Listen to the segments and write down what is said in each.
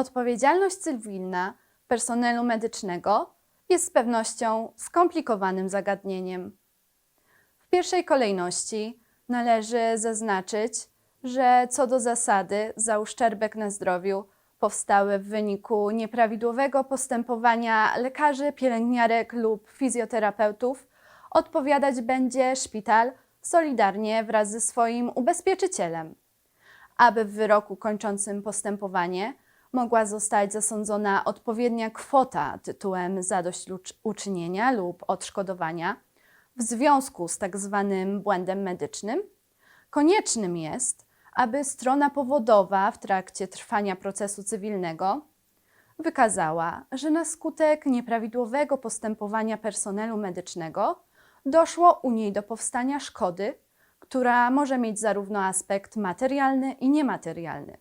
Odpowiedzialność cywilna personelu medycznego jest z pewnością skomplikowanym zagadnieniem. W pierwszej kolejności należy zaznaczyć, że co do zasady za uszczerbek na zdrowiu powstały w wyniku nieprawidłowego postępowania lekarzy, pielęgniarek lub fizjoterapeutów odpowiadać będzie szpital solidarnie wraz ze swoim ubezpieczycielem. Aby w wyroku kończącym postępowanie mogła zostać zasądzona odpowiednia kwota tytułem zadośćuczynienia lub odszkodowania w związku z tak zwanym błędem medycznym, koniecznym jest, aby strona powodowa w trakcie trwania procesu cywilnego wykazała, że na skutek nieprawidłowego postępowania personelu medycznego doszło u niej do powstania szkody, która może mieć zarówno aspekt materialny i niematerialny.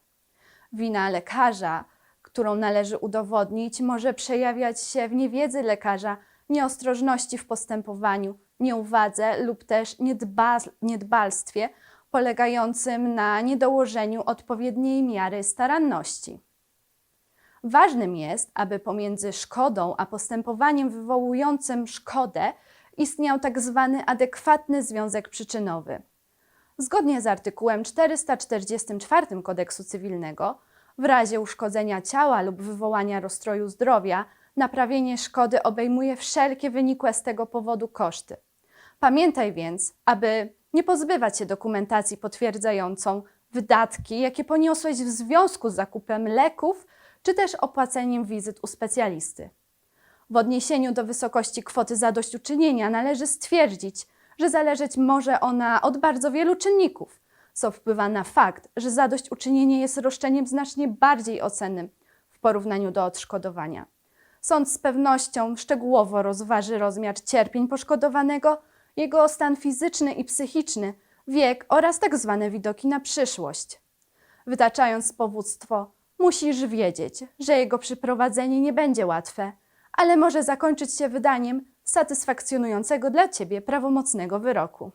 Wina lekarza, którą należy udowodnić, może przejawiać się w niewiedzy lekarza, nieostrożności w postępowaniu, nieuwadze lub też niedba niedbalstwie polegającym na niedołożeniu odpowiedniej miary staranności. Ważnym jest, aby pomiędzy szkodą a postępowaniem wywołującym szkodę istniał tak zwany adekwatny związek przyczynowy. Zgodnie z artykułem 444 Kodeksu Cywilnego, w razie uszkodzenia ciała lub wywołania rozstroju zdrowia, naprawienie szkody obejmuje wszelkie wynikłe z tego powodu koszty. Pamiętaj więc, aby nie pozbywać się dokumentacji potwierdzającą wydatki, jakie poniosłeś w związku z zakupem leków czy też opłaceniem wizyt u specjalisty. W odniesieniu do wysokości kwoty zadośćuczynienia należy stwierdzić, że zależeć może ona od bardzo wielu czynników, co wpływa na fakt, że zadośćuczynienie jest roszczeniem znacznie bardziej ocennym w porównaniu do odszkodowania. Sąd z pewnością szczegółowo rozważy rozmiar cierpień poszkodowanego, jego stan fizyczny i psychiczny, wiek oraz tak zwane widoki na przyszłość. Wytaczając powództwo, musisz wiedzieć, że jego przeprowadzenie nie będzie łatwe, ale może zakończyć się wydaniem satysfakcjonującego dla Ciebie prawomocnego wyroku.